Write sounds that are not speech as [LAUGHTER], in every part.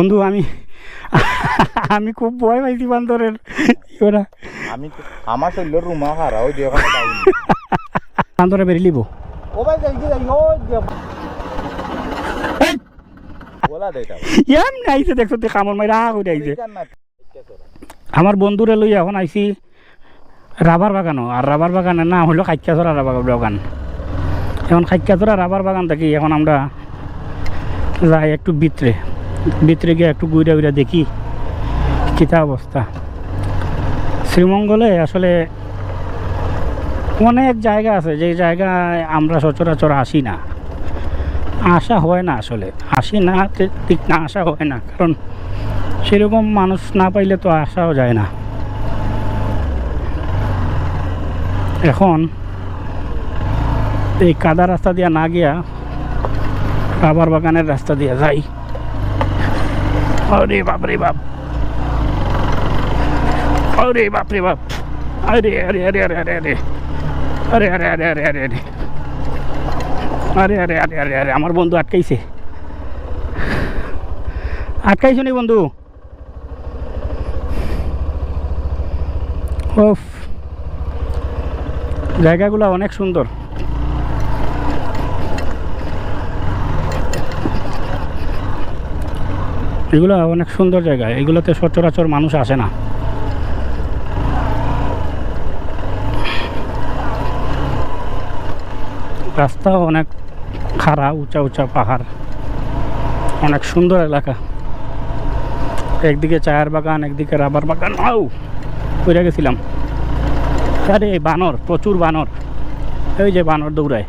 বন্ধু আমি [LAUGHS] আমি খুব ভয় পাইছি বান্দরের। ওরা আমি আমার শরীরের রুমা হারা ওই যে [LAUGHS] বান্দরে বেরিয়ে লিব ও ভাই যাই যাই ও যে বলা দে এটা এমনি আইছে দেখছ তুই কামড় মাইরা করে আইছে। আমার বন্ধুরে লই এখন আইছি রাবার বাগানও আর রাবার বাগানের নাম হলো খাইকাছড়া রাবার বাগান। এখন খাইকাছড়া রাবার বাগান থেকে এখন আমরা যাই একটু ভিতরে। ভিতরে গিয়ে একটু ঘুরে ঘুরে দেখি কিতা অবস্থা। শ্রীমঙ্গলে আসলে অনেক জায়গা আছে, যে জায়গায় আমরা সচরাচর আসি না। আসা হয় না আসলে। আসি না ঠিক না আসা হয় না, কারণ সেরকম মানুষ না পাইলে তো আসাও যায় না। এখন এই কাদা রাস্তা দিয়া না গিয়া রাবার বাগানের রাস্তা দিয়ে যাই। Howdy, Pak Pribab. Howdy, Pak Pribab. Howdy, howdy, howdy, howdy, howdy. Howdy, howdy, howdy, howdy, howdy. আরে আরে আরে আরে আরে আমার বন্ধু আটকাইছে আটকাইছো নি বন্ধু ওফ জায়গাগুলো অনেক সুন্দর এগুলো অনেক সুন্দর জায়গা। এগুলোতে সচরাচর মানুষ আসে না। রাস্তা অনেক খাড়া, উঁচা উঁচা পাহাড়। অনেক সুন্দর এলাকা। একদিকে চায়ের বাগান, একদিকে রাবার বাগান। আউ পড়ে গেছিলাম। আরে বানর, প্রচুর বানর। এই যে বানর দৌড়ায়।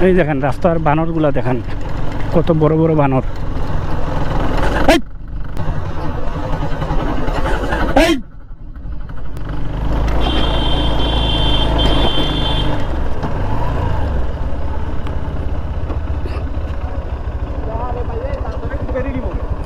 এই দেখেন, রাস্তার বানরগুলা দেখেন। কত বড় বড় বানর।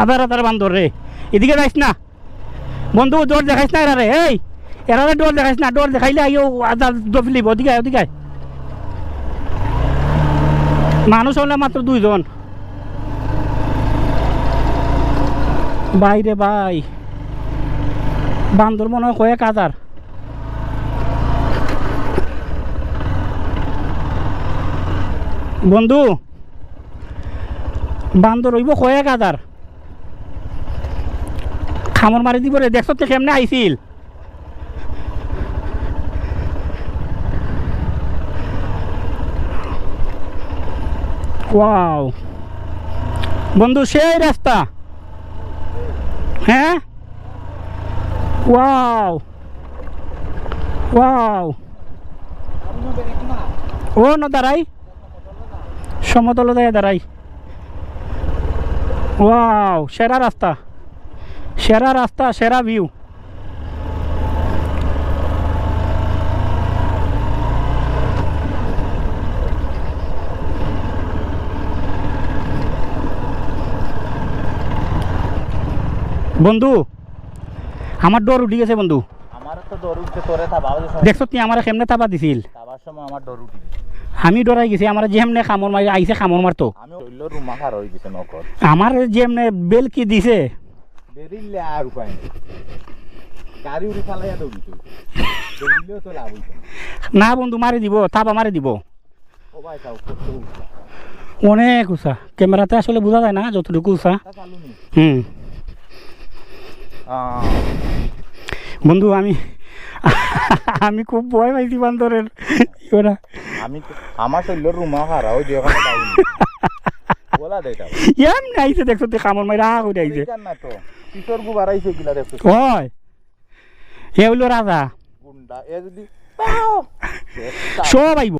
আধার আধার বান্দর রে। এদিকে যাইস না। বন্ধু ডোর দেখাইস না এরা রে এই। এরা রে ডোর দেখাইস না ডোর দেখাইলে আইও আধার দফিলিব ওদিকে ওদিকে। মানুষ হলে মাত্র দুইজন। বাইরে ভাই। বান্দর মনে হয় কয়েক হাজার। বন্ধু বান্দর হইব কয়েক হাজার খামর মারি দিব রে দেখছ তো কেমনে আইছিল ওয়াও বন্ধু, সেই রাস্তা হ্যাঁ ওয়াও ওয়াও ও না দাঁড়াই সমতলতায় দাঁড়াই ওয়াও সেরা রাস্তা। সেরা রাস্তা সেরা ভিউ বন্ধু আমার ডর উঠি গেছে বন্ধু। আমার তো ডর উঠছে তোরে যে দেখছ তুই আমার কেমনে তাপা দিছিল? তাবার সময় আমার ডর উঠি আমি ডরাই গেছি আমার যেমনে খামর মারি আইছে খামর মারতো আমার যেমনে বেল কি দিছে। না। বন্ধু মারি দিব থাপা মারি দিব। অনেক উষা কেমেরাতে আসলে বোঝা যায় না যতটুকু উষা হুম। বন্ধু আমি আমি খুব ভয় পাইছি বান্দরের ওরা আমি আমার শরীরের রুমা হারা ওই যে এখন বলা দেটা ইয়াম নাইছে দেখো তে কামর মাইরা হা কই কেন না তো কিশোর গু বাড়াইছে কিলা দেখো। কয়? হে হলো রাজা। গুন্ডা এ যদি সব আইব।